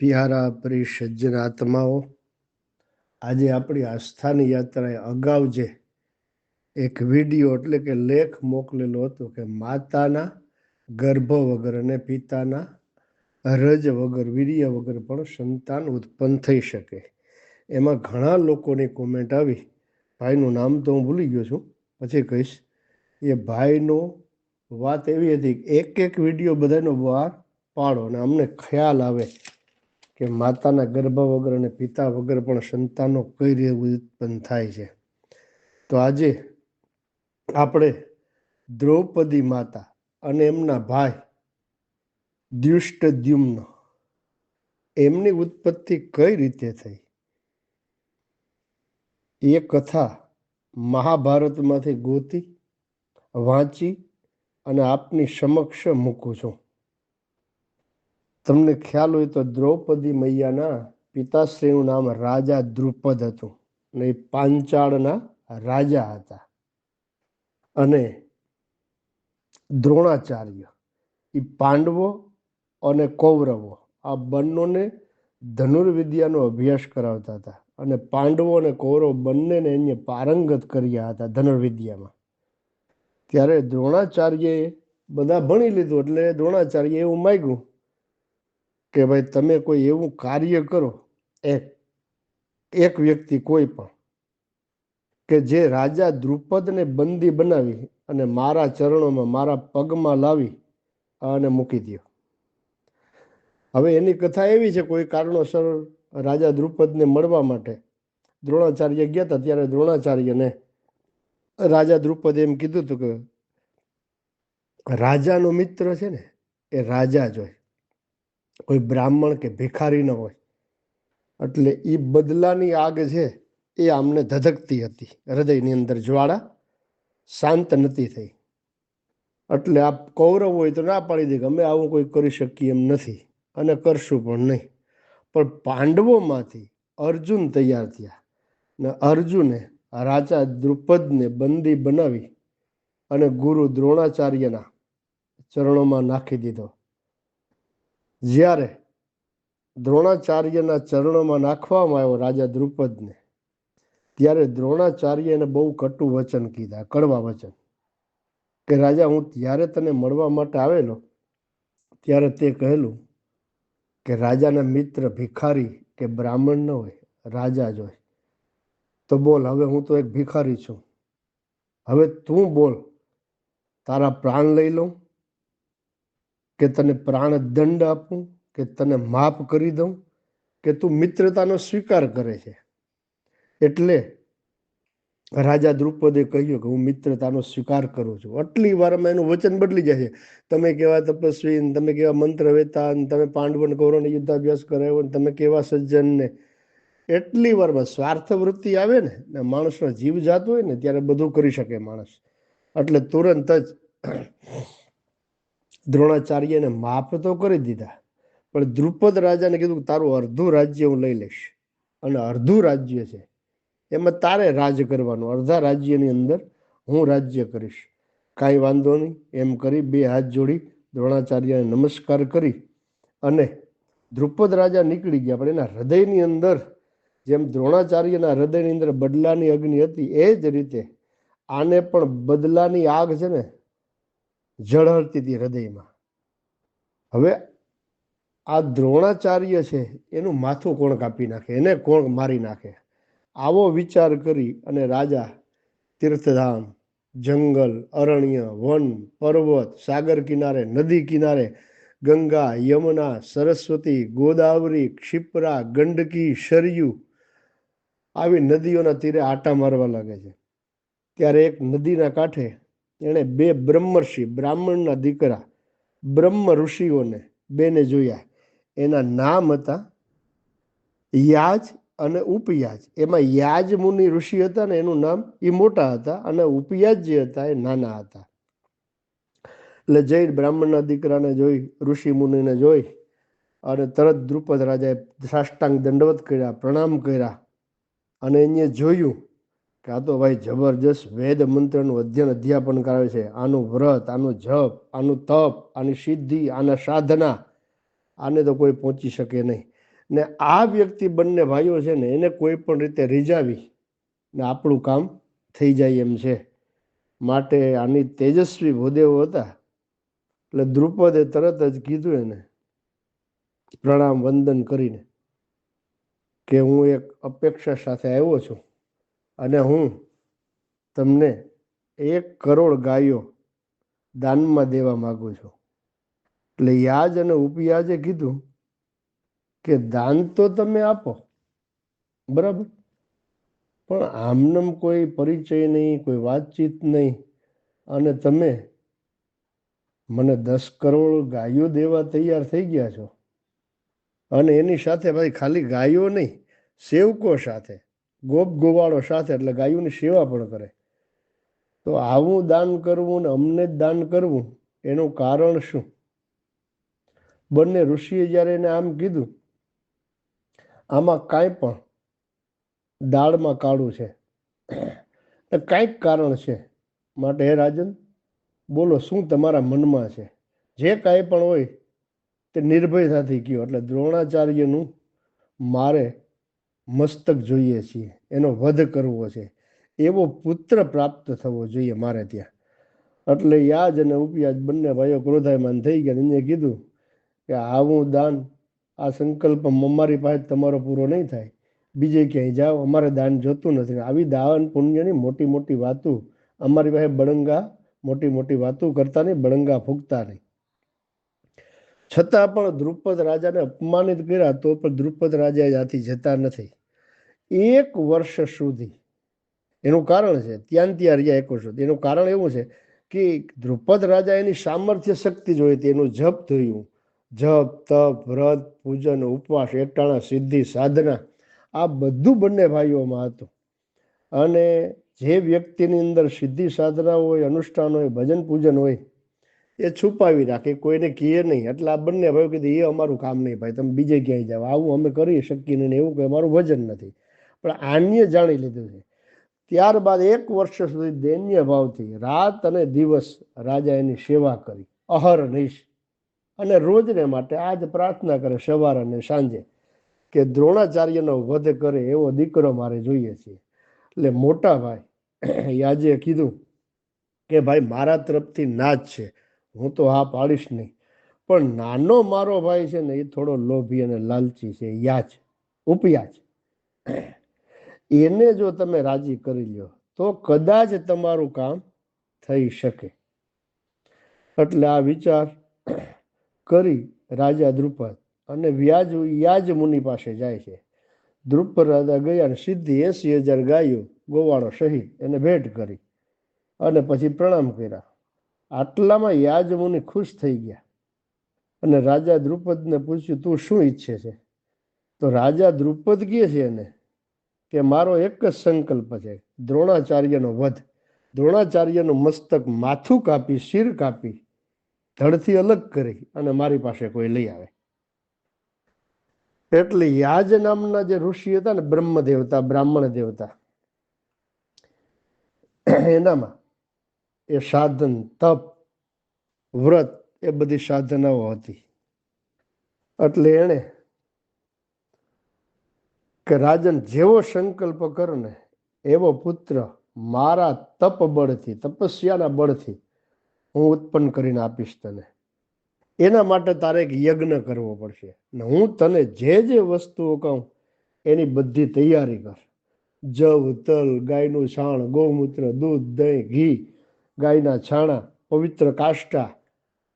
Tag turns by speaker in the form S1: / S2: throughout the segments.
S1: પ્યારા પરિસજ્જન આત્માઓ, આજે આપણી આસ્થાની યાત્રાએ અગાઉ જે એક વીડિયો એટલે કે લેખ મોકલેલો હતો કે માતાના ગર્ભ વગર અને પિતાના રજ વગર, વીર્ય વગર પણ સંતાન ઉત્પન્ન થઈ શકે. એમાં ઘણા લોકોની કોમેન્ટ આવી. ભાઈનું નામ તો હું ભૂલી ગયો છું. પછી કહીશ, એ ભાઈનો વાત એવી હતી એક એક વીડિયો બધાનો બહાર પાડો અને અમને ખ્યાલ આવે કે માતાના ગર્ભ વગર અને પિતા વગર પણ સંતાનો કઈ રીતે ઉત્પન્ન થાય છે? તો આજે આપણે દ્રૌપદી માતા અને એમના ભાઈ દ્યુષ્ટદ્યુમ્ન એમની ઉત્પત્તિ કઈ રીતે થઈ? એ કથા મહાભારતમાંથી ગોતી, વાંચી અને આપની સમક્ષ મૂકું છું. તમને ખ્યાલ હોય તો દ્રૌપદી મૈયાના પિતાશ્રીનું નામ રાજા દ્રુપદ હતું અને એ પાંચાળના રાજા હતા. અને દ્રોણાચાર્ય એ પાંડવો અને કૌરવો, આ બંનેને ધનુર્વિદ્યાનો અભ્યાસ કરાવતા હતા. અને પાંડવો અને કૌરવ બંનેને એને પારંગત કર્યા હતા ધનુર્વિદ્યામાં. ત્યારે દ્રોણાચાર્યએ બધા ભણી લીધું એટલે દ્રોણાચાર્ય એવું માગ્યું કે ભાઈ તમે કોઈ એવું કાર્ય કરો એક એક વ્યક્તિ કોઈ પણ, કે જે રાજા દ્રુપદને બંદી બનાવી અને મારા ચરણોમાં, મારા પગમાં લાવી અને મૂકી દો હવે એની કથા એવી છે, કોઈ કારણોસર રાજા દ્રુપદને મળવા માટે દ્રોણાચાર્ય ગયા હતા, ત્યારે દ્રોણાચાર્યને રાજા દ્રુપદ એમ કીધું હતું કે, રાજાનો મિત્ર છે ને, એ રાજા જ હોય. કોઈ બ્રાહ્મણ કે ભિખારી ન હોય. એટલે એ બદલાની આગ છે એ આમને ધધકતી હતી. હૃદયની અંદર જ્વાળા શાંત નથી થઈ. એટલે આ કૌરવ હોય તો ના પાડી દે કે અમે આવું કોઈ કરી શકીએ એમ નથી અને કરશું પણ નહીં. પણ પાંડવોમાંથી અર્જુન તૈયાર થયા ને અર્જુને રાજા દ્રુપદને બંદી બનાવી અને ગુરુ દ્રોણાચાર્યના ચરણોમાં નાખી દીધો. જ્યારે દ્રોણાચાર્યના ચરણોમાં નાખવામાં આવ્યો રાજા દ્રુપદને, ત્યારે દ્રોણાચાર્યને બહુ કટુ વચન કીધા, કડવા વચન કે, રાજા, હું ત્યારે તને મળવા માટે આવેલો ત્યારે તે કહેલું કે, રાજાના મિત્ર, ભિખારી કે બ્રાહ્મણ ન હોય, રાજા જ હોય. તો બોલ, હવે હું તો એક ભિખારી છું. હવે તું બોલ, તારા પ્રાણ લઈ લઉં કે તને પ્રાણ દંડ આપું, કે તને માફ કરી દઉં, કે તું મિત્રતાનો સ્વીકાર કરે છે. એટલે રાજા દ્રુપદે કહ્યું કે હું મિત્રતાનો સ્વીકાર કરું છું. આટલી વારમાં એનું વચન બદલી જાય છે. તમે કેવા તપસ્વી તમે કેવા મંત્ર વેતા તમે પાંડવન કૌરવને યુદ્ધાભ્યાસ કરાવ્યો ને તમે કેવા સજ્જન ને એટલી વારમાં સ્વાર્થ વૃત્તિ આવે ને માણસનો જીવ જાતો હોય ને, ત્યારે બધું કરી શકે માણસ. એટલે તુરંત જ દ્રોણાચાર્યને માફ તો કરી દીધા, પણ દ્રુપદ રાજાને કીધું તારું અડધું રાજ્ય હું લઈ લઈશ. અને અડધું રાજ્ય છે, એમાં તારે રાજ કરવાનું અડધા રાજ્યની અંદર હું રાજ્ય કરીશ. કાંઈ વાંધો નહીં, એમ કરી બે હાથ જોડી દ્રોણાચાર્યને નમસ્કાર કરી અને દ્રુપદ રાજા નીકળી ગયા, પણ એના હૃદયની અંદર જેમ દ્રોણાચાર્યના હૃદયની અંદર બદલાની અગ્નિ હતી, એ જ રીતે આને પણ બદલાની આગ છે ને ઝળહળતી હતી હૃદયમાં. હવે આ દ્રોણાચાર્ય છે, એનું માથું કોણ કાપી નાખે, એને કોણ મારી નાખે. આવો વિચાર કરી અને રાજા, તીર્થધામ, જંગલ, અરણ્ય, વન, પર્વત, સાગર કિનારે, નદી કિનારે, ગંગા, યમુના, સરસ્વતી, ગોદાવરી, ક્ષિપ્રા, ગંડકી શરયુ આવી નદીઓના તીરે આટા મારવા લાગે છે. ત્યારે એક નદીના કાંઠે એણે બે બ્રહ્મર્ષિ બ્રાહ્મણના દીકરા બ્રહ્મ ઋષિઓને બેને જોયા. એના નામ હતા યાજ અને ઉપયાજ. એમાં યાજ મુનિ ઋષિ હતા ને એનું નામ એ મોટા હતા અને ઉપયાજ જે હતા એ નાના હતા. એટલે જૈન બ્રાહ્મણના દીકરાને જોઈ, ઋષિ મુનિને જોઈ અને તરત દ્રુપદ રાજાએ સાષ્ટાંગ દંડવત કર્યા, પ્રણામ કર્યા અને એને જોયું કે તો ભાઈ જબરજસ્ત વેદ મંત્રનું અધ્યયન અધ્યાપન કરાવે છે. આનું વ્રત, આનું જપ, આનું તપ, આની સિદ્ધિ, આના સાધના, આને તો કોઈ પહોંચી શકે નહીં. ને આ વ્યક્તિ બંને ભાઈઓ છે ને, એને કોઈ પણ રીતે રીઝાવી ને આપણું કામ થઈ જાય એમ છે. માટે આની તેજસ્વી ભૂદેવો હતા. એટલે દ્રુપદે તરત જ કીધું એને, પ્રણામ વંદન કરીને કે હું એક અપેક્ષા સાથે આવ્યો છું. અને હું તમને એક કરોડ ગાયો દાનમાં દેવા માગું છું. એટલે યાજ અને ઉપયાજે કીધું કે દાન તો તમે આપો. બરાબર? પણ આમનમ કોઈ પરિચય નહીં, કોઈ વાતચીત નહીં. અને તમે મને દસ કરોડ ગાયો દેવા તૈયાર થઈ ગયા છો. અને એની સાથે ભાઈ ખાલી ગાયો નહીં, સેવકો સાથે. ગોપ ગોવાળો સાથે, એટલે ગાયોની સેવા પણ કરે. તો આવું દાન કરવું ને અમને જ દાન કરવું, એનું કારણ શું? બંને ઋષિએ જ્યારે એને આમ કીધું, આમાં કાંઈ પણ દાળમાં કાળું છે. કાંઈક કારણ છે. માટે હે રાજન, બોલો, શું તમારા મનમાં છે? જે કાંઈ પણ હોય તે નિર્ભયતાથી કયો, એટલે દ્રોણાચાર્યનું મારે મસ્તક જોઈએ છીએ, એનો વધ કરવો છે, એવો પુત્ર પ્રાપ્ત થવો જોઈએ મારે ત્યાં. એટલે યાજ અને ઉપયાજ બંને ભાઈઓ ક્રોધાયમાન થઈ ગયા એને કીધું કે આવું દાન, આ સંકલ્પ અમારી પાસે તમારો પૂરો નહીં થાય. બીજે ક્યાંય જાઓ, અમારે દાન જોતું નથી. આવી દાન પુણ્યની મોટી મોટી વાતો, અમારી પાસે બળંગા, મોટી મોટી વાતો કરતા નહીં, બળંગા ફૂંકતા નહીં. છતાં પણ દ્રુપદ રાજાને અપમાનિત કર્યા તો પણ દ્રુપદ રાજા ત્યાંથી જતા નથી. એક વર્ષ સુધી. એનું કારણ છે ત્યાં ત્યાં રહ્યા એક વર્ષ સુધી. એનું કારણ એવું છે કે ધ્રુપદ રાજા એની સામર્થ્ય શક્તિ જોઈ હતી. એનું જપ થયું. જપ, તપ, વ્રત, પૂજન, ઉપવાસ, એકટાણા, સિદ્ધિ, સાધના, આ બધું બંને ભાઈઓમાં હતું. અને જે વ્યક્તિની અંદર સિદ્ધિ સાધના હોય, અનુષ્ઠાન હોય, ભજન પૂજન હોય, એ છુપાવી રાખે. કોઈને કહે નહીં. એટલે આ બંને ભાઈઓ કીધું, એ અમારું કામ નહીં ભાઈ. તમે બીજે ક્યાંય જાઓ. આવું અમે કરી શકીએ નહીં એવું કે અમારું ભજન નથી. પણ આન્ય જાણી લીધું છે. ત્યારબાદ એક વર્ષ સુધી દૈન્ય ભાવથી રાત અને દિવસ રાજા એની સેવા કરી અહર્નિશ અને રોજને માટે આજ પ્રાર્થના કરે સવાર અને સાંજે કે દ્રોણાચાર્યનો વધ કરે એવો દીકરો મારે જોઈએ છે. એટલે મોટા ભાઈ યાજે કીધું કે ભાઈ, મારા તરફથી ના જ છે, હું તો હા પાડીશ નહીં. પણ નાનો મારો ભાઈ છે ને, એ થોડો લોભી અને લાલચી છે યાજ ઉપયાજ એને જો તમે રાજી કરી લો તો કદાચ તમારું કામ થઈ શકે. એટલે આ વિચાર કરી રાજા દ્રુપદ અને વ્યાજ યાજ મુનિ પાસે જાય છે. દ્રુપદ રાજા ગયા અને સીધી એસી હજાર ગાયો ગોવાળો સહિત એને ભેટ કરી અને પછી પ્રણામ કર્યા. આટલામાં યાજ મુનિ ખુશ થઈ ગયા. અને રાજા દ્રુપદને પૂછ્યું, તું શું ઈચ્છે છે? તો રાજા દ્રુપદ કહે છે એને કે મારો એક જ સંકલ્પ છે, દ્રોણાચાર્યનો વધ. દ્રોણાચાર્યનું મસ્તક માથું કાપી, શિર કાપી, ધડથી અલગ કરી અને મારી પાસે કોઈ લઈ આવે. એટલે યાજ નામના જે ઋષિ હતા ને બ્રહ્મ દેવતા બ્રાહ્મણ દેવતા, એનામાં એ સાધન, તપ, વ્રત એ બધી સાધનાઓ હતી. એટલે એણે કે રાજન જેવો સંકલ્પ કરો ને એવો પુત્ર મારા તપ બળથી તપસ્યાના બળથી હું ઉત્પન્ન કરીને આપીશ તને. એના માટે તારે એક યજ્ઞ કરવો પડશે. ને હું તને જે જે વસ્તુઓ કહું, એની બધી તૈયારી કર. જવ, તલ, ગાયનું છાણ, ગૌમૂત્ર, દૂધ, દહીં, ઘી, ગાયના છાણા, પવિત્ર કાષ્ટા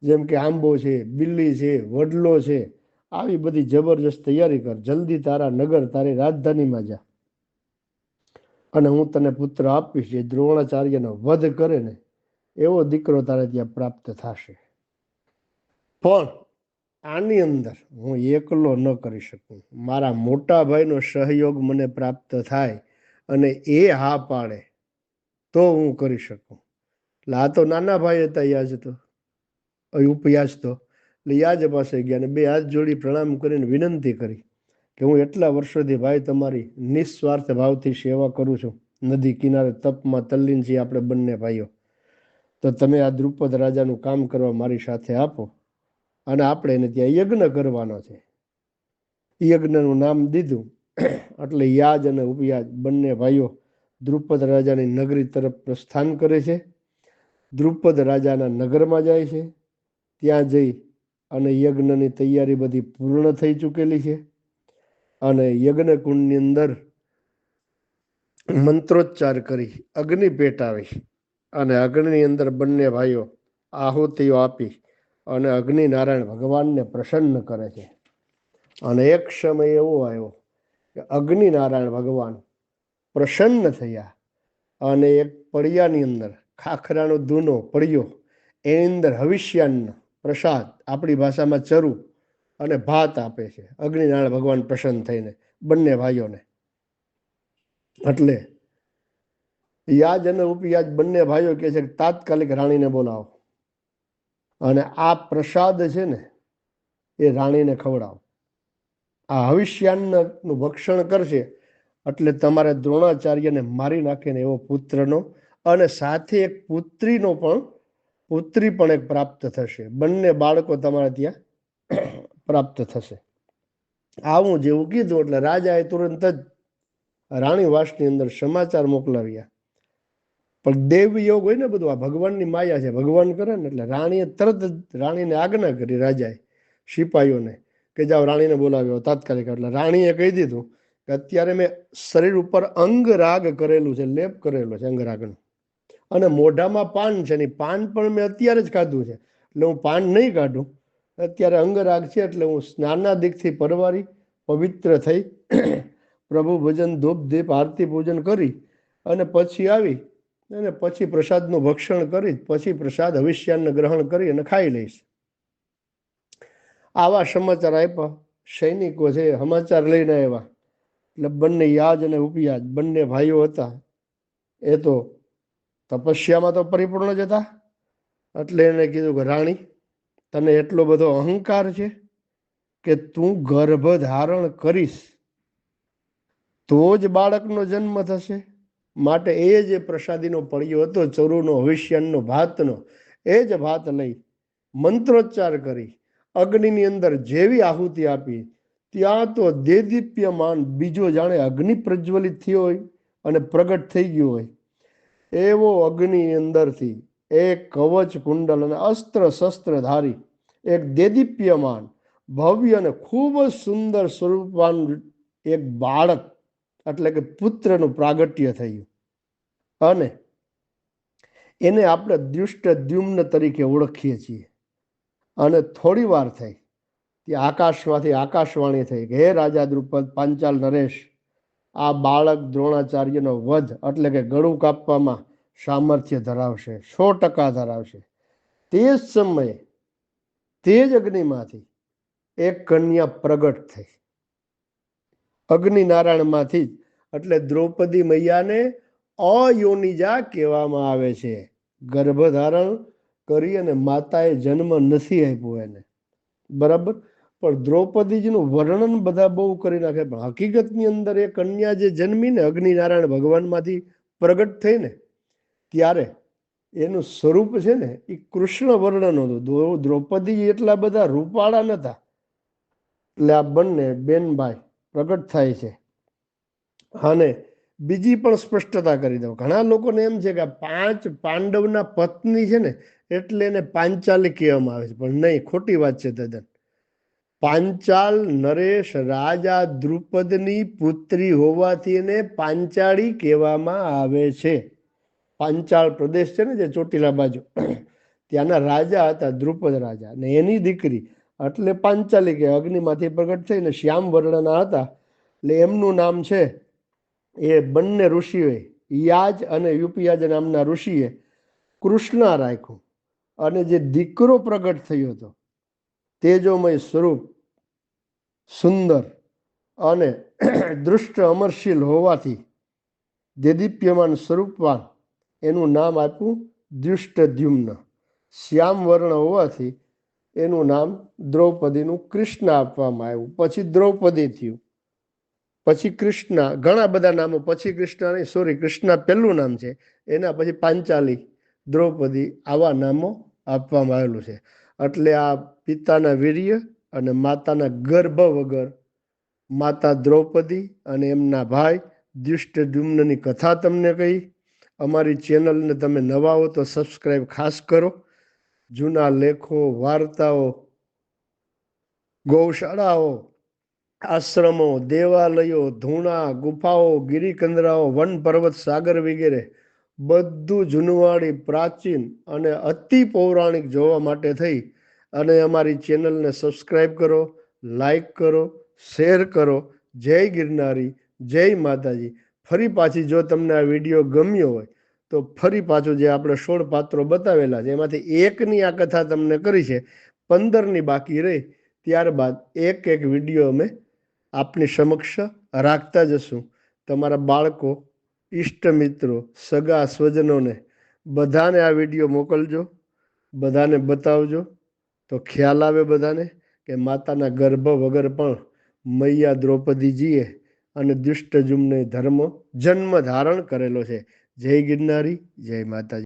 S1: જેમ કે આંબો છે, બિલ્લી છે, વડલો છે આવી બધી જબરજસ્ત તૈયારી કર. જલ્દી તારા નગર, તારી રાજધાનીમાં જા. અને હું તને પુત્ર આપીશ. જે દ્રોણાચાર્યનો વધ કરે ને, એવો દીકરો તારે ત્યાં પ્રાપ્ત થશે. પણ આની અંદર હું એકલો ન કરી શકું. મારા મોટા ભાઈનો સહયોગ મને પ્રાપ્ત થાય અને એ હા પાડે તો હું કરી શકું. એટલે આ તો નાના ભાઈ હતા યાજ તો. ઉપયાજ તો. યાજ પાસે ગયા અને બે હાથ જોડી પ્રણામ કરીને વિનંતી કરી કે હું એટલા વર્ષોથી ભાઈ તમારી નિસ્વાર્થ ભાવથી સેવા કરું છું. નદી કિનારે તપમાં તલ્લીન છીએ આપણે બંને ભાઈઓ. તો તમે આ દ્રુપદ રાજાનું કામ કરવા મારી સાથે આપો. અને આપણે એને ત્યાં યજ્ઞ કરવાનો છે. યજ્ઞનું નામ દીધું. એટલે યાજ અને ઉપયાજ બંને ભાઈઓ દ્રુપદ રાજાની નગરી તરફ પ્રસ્થાન કરે છે. દ્રુપદ રાજાના નગરમાં જાય છે. ત્યાં જઈ અને યજ્ઞની તૈયારી બધી પૂર્ણ થઈ ચૂકેલી છે. અને યજ્ઞ કુંડની અંદર મંત્રોચ્ચાર કરી, અગ્નિ પેટાવી અને અગ્નિની અંદર બંને ભાઈઓ આહુતિઓ આપી અને અગ્નિ નારાયણ ભગવાનને પ્રસન્ન કરે છે. અને એક સમય એવો આવ્યો કે અગ્નિ નારાયણ ભગવાન પ્રસન્ન થયા અને એક પડિયાની અંદર ખાખરાનો દૂનો પડ્યો એની અંદર હવિષ્યાન્ન પ્રસાદ આપણી ભાષામાં ચરુ અને ભાત આપે છે. અગ્નિનારાયણ ભગવાન પ્રસન્ન થઈને બંને ભાઈઓને. એટલે યાજ અને ઉપયાજ બંને ભાઈઓ કહે છે કે તાત્કાલિક રાણીને બોલાવો. અને આ પ્રસાદ છે ને એ રાણીને ખવડાવો. આ હવિષ્યાન્નનું ભક્ષણ કરશે એટલે તમારે દ્રોણાચાર્યને મારી નાખીને એવો પુત્રનો અને સાથે એક પુત્રીનો પણ પુત્રી પણ એક પ્રાપ્ત થશે. બંને બાળકો તમારે ત્યાં પ્રાપ્ત થશે. આવું જેવું કીધું એટલે રાજાએ તુરંત જ રાણીવાસની અંદર સમાચાર મોકલાવ્યા. પણ દેવ યોગ હોય ને બધું, આ ભગવાનની માયા છે, ભગવાન કરે ને એટલે રાણીએ તરત જ રાણીને આજ્ઞા કરી રાજાએ સિપાહીઓને કે જાઓ રાણીને બોલાવ્યો, તાત્કાલિક એટલે રાણીએ કહી દીધું કે અત્યારે મેં શરીર ઉપર અંગરાગ કરેલું છે, લેપ કરેલો છે અંગરાગનું. અને મોઢામાં પાન છે ને પાન પણ મેં અત્યારે જ ખાધું છે. એટલે હું પાન નહીં કાઢું. અત્યારે અંગરાગ છે એટલે હું સ્નાનાદિકથી પરવારી, પવિત્ર થઈ, પ્રભુ ભજન, ધૂપ, દીપ, આરતી, પૂજન કરી અને પછી આવી અને પછી પ્રસાદનું ભક્ષણ કરી, પછી પ્રસાદ હવિષ્યાન ગ્રહણ કરી અને ખાઈ લઈશ. આવા સમાચાર આપ્યા સૈનિકો છે, સમાચાર લઈને આવ્યા એટલે બંને યાજ અને ઉપયાજ બંને ભાઈઓ હતા. એ તો તપસ્યામાં તો પરિપૂર્ણ જ હતા. એટલે એને કીધું કે, રાણી, તને એટલો બધો અહંકાર છે કે તું ગર્ભ ધારણ કરીશ. તો જ બાળકનો જન્મ થશે. માટે એ જે પ્રસાદીનો પડ્યો હતો, ચરુનો હવિષ્યનનો ભાતનો. એ જ ભાત લઈ મંત્રોચ્ચાર કરી, અગ્નિની અંદર જેવી આહુતિ આપી, ત્યાં તો દેદીપ્યમાન બીજો જાણે અગ્નિ પ્રજ્વલિત થયો હોય અને પ્રગટ થઈ ગયો હોય. એવો અગ્નિ અંદરથી એક કવચ કુંડલ અને અસ્ત્ર શસ્ત્રધારી, એક દેદીપ્યમાન, ભવ્ય અને ખૂબ જ સુંદર સ્વરૂપવાન એક બાળક, એટલે કે પુત્રનું પ્રાગટ્ય થયું. અને એને આપણે દુષ્ટ દ્યુમ્ન તરીકે ઓળખીએ છીએ. અને થોડી વાર થઈ. ત્યાં આકાશમાંથી આકાશવાણી થઈ કે, હે રાજા દ્રુપદ, પાંચાલ નરેશ આ બાળક દ્રોણાચાર્યનો વધ એટલે કે ગળું કાપવામાં સામર્થ્ય ધરાવશે, સો ટકા ધરાવશે. તે જ સમયે તે જ અગ્નિમાંથી એક કન્યા પ્રગટ થઈ. અગ્નિનારાયણમાંથી જ, એટલે દ્રૌપદી મૈયાને અયોનિજા કહેવામાં આવે છે. ગર્ભધારણ કરી અને માતાએ જન્મ નથી આપ્યો એને. બરાબર? પણ દ્રૌપદીજીનું વર્ણન બધા બહુ કરી નાખે. પણ હકીકતની અંદર એ કન્યા જે જન્મીને અગ્નિનારાયણ ભગવાનમાંથી પ્રગટ થઈ ને ત્યારે એનું સ્વરૂપ છે ને એ કૃષ્ણ વર્ણન હતું. દ્રૌપદી એટલા બધા રૂપાળા નતા. એટલે આ બંને બેનભાઈ પ્રગટ થાય છે. અને બીજી પણ સ્પષ્ટતા કરી દઉં. ઘણા લોકોને એમ છે કે પાંચ પાંડવના પત્ની છે ને એટલે એને પાંચાલી કહેવામાં આવે છે. પણ નહીં, ખોટી વાત છે તદ્દન પાંચાલ નરેશ રાજા દ્રુપદની પુત્રી હોવાથી એને પાંચાળી કહેવામાં આવે છે. પાંચાળ પ્રદેશ છે ને જે ચોટીલા બાજુ. ત્યાંના રાજા હતા, દ્રુપદ રાજા. ને એની દીકરી, એટલે પાંચાલી કે અગ્નિમાંથી પ્રગટ થઈને શ્યામ વર્ણના હતા. એટલે એમનું નામ છે, એ બંને ઋષિઓએ, યાજ અને યુપિયાજ નામના ઋષિએ કૃષ્ણ રાખ્યું. અને જે દીકરો પ્રગટ થયો હતો, તેજોમય સ્વરૂપ સુંદર અને દૃષ્ટ અમરશીલ હોવાથી દેદીપ્યમાન સ્વરૂપવાન એનું નામ આપ્યું દ્યુષ્ટદ્યુમ્ન શ્યામ વર્ણ હોવાથી એનું નામ દ્રૌપદીનું કૃષ્ણ આપવામાં આવ્યું. પછી દ્રૌપદી થયું. પછી કૃષ્ણ, ઘણા બધા નામો. પછી કૃષ્ણ નહીં સોરી કૃષ્ણ પહેલું નામ છે. એના પછી પાંચાલી દ્રૌપદી આવા નામો આપવામાં આવેલું છે. એટલે આ પિતાના વીર્ય અને માતાના ગર્ભ વગર માતા દ્રૌપદી અને એમના ભાઈ દુષ્ટદ્યુમ્નની કથા તમને કહી. અમારી ચેનલને તમે નવા હો તો સબસ્ક્રાઈબ ખાસ કરો. જૂના લેખો, વાર્તાઓ, ગૌશાળાઓ, આશ્રમો, દેવાલયો, ધૂણા, ગુફાઓ, ગિરિકંદરાઓ, વન પર્વત, સાગર વગેરે બધું જૂનવાળી પ્રાચીન અને અતિ પૌરાણિક જોવા માટે થઈ. અને અમારી ચેનલને સબસ્ક્રાઈબ કરો લાઈક કરો, શેર કરો. જય ગિરનારી, જય માતાજી. ફરી પાછી જો તમને આ વીડિયો ગમ્યો હોય, તો ફરી પાછું જે આપણે સોળ પાત્રો બતાવેલા છે, એમાંથી એકની આ કથા તમને કરી છે, પંદરની બાકી રહી, ત્યારબાદ એક એક વીડિયો અમે આપની સમક્ષ રાખતા જશું. તમારા બાળકો, ઈષ્ટ મિત્રો, સગા સ્વજનોને બધાને આ વીડિયો મોકલજો, બધાને બતાવજો. તો ખ્યાલ આવે બધાને કે માતાના ગર્ભ વગર પણ મૈયા દ્રૌપદીજીએ અને દુષ્ટજુમને ધર્મ જન્મ ધારણ કરેલો છે. જય ગિરનારી, જય માતાજી.